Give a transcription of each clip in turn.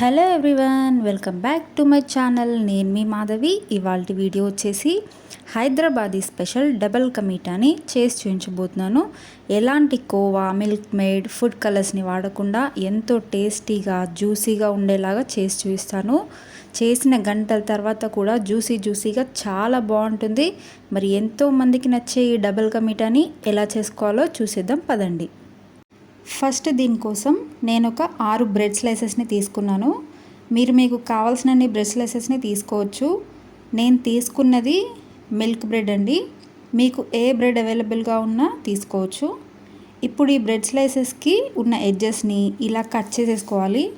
Hello everyone welcome back to my channel నేను మీ మాధవి. ఇవాళ వీడియో వచ్చేసి హైదరాబాదీ స్పెషల్ డబల్ కమీటాని చేసి చూపించబోతున్నాను. ఎలాంటి కోవా మిల్క్ మేడ్ ఫుడ్ కలర్స్ని వాడకుండా ఎంతో టేస్టీగా జ్యూసీగా ఉండేలాగా చేసి చూపిస్తాను. చేసిన గంటల తర్వాత కూడా జ్యూసీ జ్యూసీగా చాలా బాగుంటుంది. మరి ఎంతో మందికి నచ్చే ఈ డబల్ కమీటాని ఎలా చేసుకోవాలో చూసేద్దాం పదండి. ఫస్ట్ దీనికోసం నేను ఒక ఆరు బ్రెడ్ స్లైసెస్ని తీసుకున్నాను. మీరు మీకు కావాల్సినన్ని బ్రెడ్ స్లైసెస్ని తీసుకోవచ్చు. నేను తీసుకున్నది మిల్క్ బ్రెడ్ అండి. మీకు ఏ బ్రెడ్ అవైలబుల్గా ఉన్నా తీసుకోవచ్చు. ఇప్పుడు ఈ బ్రెడ్ స్లైసెస్కి ఉన్న ఎడ్జెస్ని ఇలా కట్ చేసేసుకోవాలి.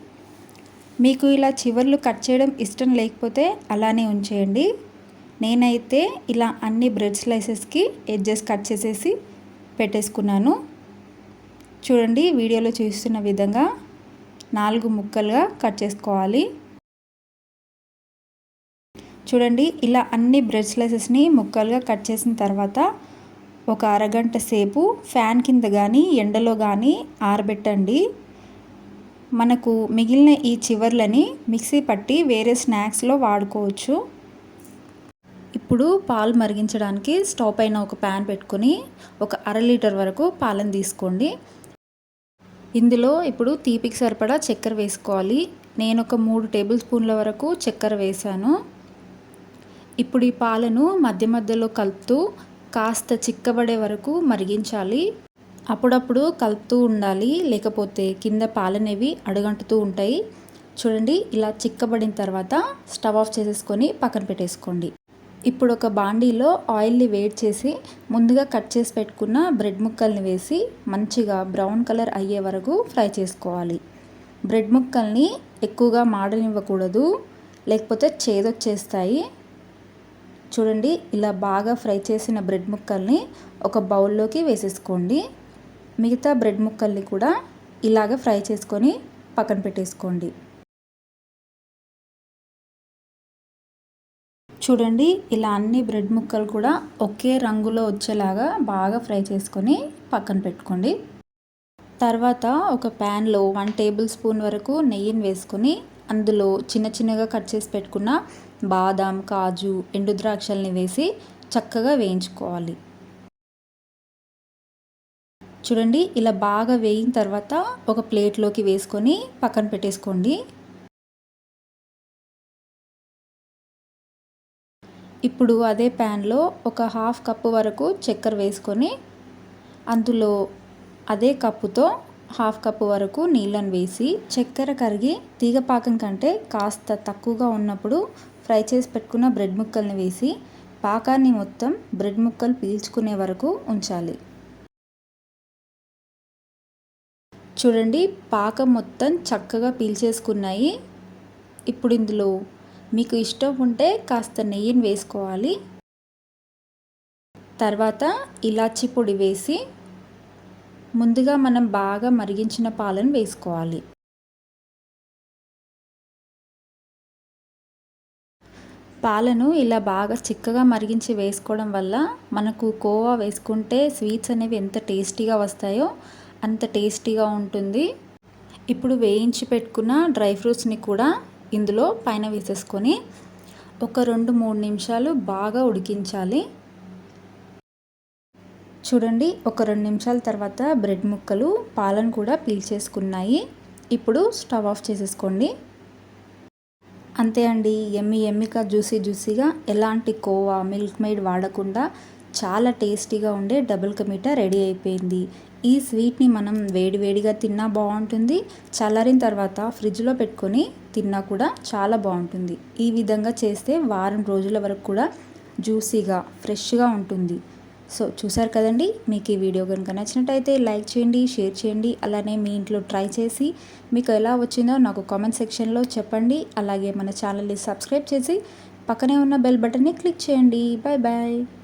మీకు ఇలా చివర్లు కట్ చేయడం ఇష్టం లేకపోతే అలానే ఉంచేయండి. నేనైతే ఇలా అన్ని బ్రెడ్ స్లైసెస్కి ఎడ్జెస్ కట్ చేసేసి పెట్టేసుకున్నాను. చూడండి వీడియోలో చూస్తున్న విధంగా నాలుగు ముక్కలుగా కట్ చేసుకోవాలి. చూడండి ఇలా అన్ని బ్రెడ్ స్లైసెస్ని ముక్కలుగా కట్ చేసిన తర్వాత ఒక అరగంట సేపు ఫ్యాన్ కింద కానీ ఎండలో కానీ ఆరబెట్టండి. మనకు మిగిలిన ఈ చివర్లని మిక్సీ పట్టి వేరే స్నాక్స్లో వాడుకోవచ్చు. ఇప్పుడు పాలు మరిగించడానికి స్టవ్ పైన ఒక ప్యాన్ పెట్టుకొని ఒక అర లీటర్ వరకు పాలను తీసుకోండి. ఇందులో ఇప్పుడు తీపికి సరిపడా చక్కెర వేసుకోవాలి. నేను ఒక మూడు టేబుల్ స్పూన్ల వరకు చక్కెర వేసాను ఇప్పుడు ఈ పాలను మధ్య మధ్యలో కలుపుతూ కాస్త చిక్కబడే వరకు మరిగించాలి. అప్పుడప్పుడు కలుపుతూ ఉండాలి. లేకపోతే కింద పాలనేవి అడుగంటుతూ ఉంటాయి. చూడండి ఇలా చిక్కబడిన తర్వాత స్టవ్ ఆఫ్ చేసేసుకొని పక్కన పెట్టేసుకోండి. ఇప్పుడు ఒక బాండీలో ఆయిల్ని వేడి చేసి ముందుగా కట్ చేసి పెట్టుకున్న బ్రెడ్ ముక్కల్ని వేసి మంచిగా బ్రౌన్ కలర్ అయ్యే వరకు ఫ్రై చేసుకోవాలి. బ్రెడ్ ముక్కల్ని ఎక్కువగా మాడనివ్వకూడదు. లేకపోతే చేదొచ్చేస్తాయి. చూడండి ఇలా బాగా ఫ్రై చేసిన బ్రెడ్ ముక్కల్ని ఒక బౌల్లోకి వేసేసుకోండి. మిగతా బ్రెడ్ ముక్కల్ని కూడా ఇలాగ ఫ్రై చేసుకొని పక్కన పెట్టేసుకోండి. చూడండి ఇలా అన్ని బ్రెడ్ ముక్కలు కూడా ఒకే రంగులో వచ్చేలాగా బాగా ఫ్రై చేసుకొని పక్కన పెట్టుకోండి. తర్వాత ఒక ప్యాన్లో వన్ టేబుల్ స్పూన్ వరకు నెయ్యిని వేసుకొని అందులో చిన్న చిన్నగా కట్ చేసి పెట్టుకున్న బాదాం కాజు ఎండు ద్రాక్షల్ని వేసి చక్కగా వేయించుకోవాలి. చూడండి ఇలా బాగా వేయిన తర్వాత ఒక ప్లేట్లోకి వేసుకొని పక్కన పెట్టేసుకోండి. ఇప్పుడు అదే ప్యాన్లో ఒక హాఫ్ కప్పు వరకు చక్కెర వేసుకొని అందులో అదే కప్పుతో హాఫ్ కప్పు వరకు నీళ్ళను వేసి చక్కెర కరిగి తీగపాకం కంటే కాస్త తక్కువగా ఉన్నప్పుడు ఫ్రై చేసి పెట్టుకున్న బ్రెడ్ ముక్కల్ని వేసి పాకాన్ని మొత్తం బ్రెడ్ ముక్కలు పీల్చుకునే వరకు ఉంచాలి. చూడండి పాకం మొత్తం చక్కగా పీల్చేసుకున్నాయి. ఇప్పుడు ఇందులో మీకు ఇష్టం ఉంటే కాస్త నెయ్యిని వేసుకోవాలి. తర్వాత ఇలాచి పొడి వేసి ముందుగా మనం బాగా మరిగించిన పాలను వేసుకోవాలి. పాలను ఇలా బాగా చిక్కగా మరిగించి వేసుకోవడం వల్ల మనకు కోవా వేసుకుంటే స్వీట్స్ అనేవి ఎంత టేస్టీగా వస్తాయో అంత టేస్టీగా ఉంటుంది. ఇప్పుడు వేయించి పెట్టుకున్న డ్రై ఫ్రూట్స్ని కూడా ఇందులో పైన వేసేసుకొని ఒక రెండు మూడు నిమిషాలు బాగా ఉడికించాలి. చూడండి ఒక రెండు నిమిషాల తర్వాత బ్రెడ్ ముక్కలు పాలను కూడా పీల్చేసుకున్నాయి. ఇప్పుడు స్టవ్ ఆఫ్ చేసేసుకోండి. అంతే అండి ఎమ్మి ఎమ్మిగా జ్యూసీ జ్యూసీగా ఎలాంటి కోవా మిల్క్ మేడ్ వాడకుండా చాలా టేస్టీగా ఉండే డబుల్ కమీటా రెడీ అయిపోయింది. ఈ స్వీట్ని మనం వేడివేడిగా తిన్నా బాగుంటుంది. చల్లారిన తర్వాత ఫ్రిడ్జ్లో పెట్టుకొని తిన్నా కూడా చాలా బాగుంటుంది. ఈ విధంగా చేస్తే వారం రోజుల వరకు కూడా జ్యూసీగా ఫ్రెష్గా ఉంటుంది. సో చూసారు కదండి? మీకు ఈ వీడియో కనుక నచ్చినట్టయితే లైక్ చేయండి షేర్ చేయండి అలానే మీ ఇంట్లో ట్రై చేసి మీకు ఎలా వచ్చిందో నాకు కామెంట్ సెక్షన్లో చెప్పండి. అలాగే మన ఛానల్ని సబ్స్క్రైబ్ చేసి పక్కనే ఉన్న బెల్ బటన్ని క్లిక్ చేయండి. Bye bye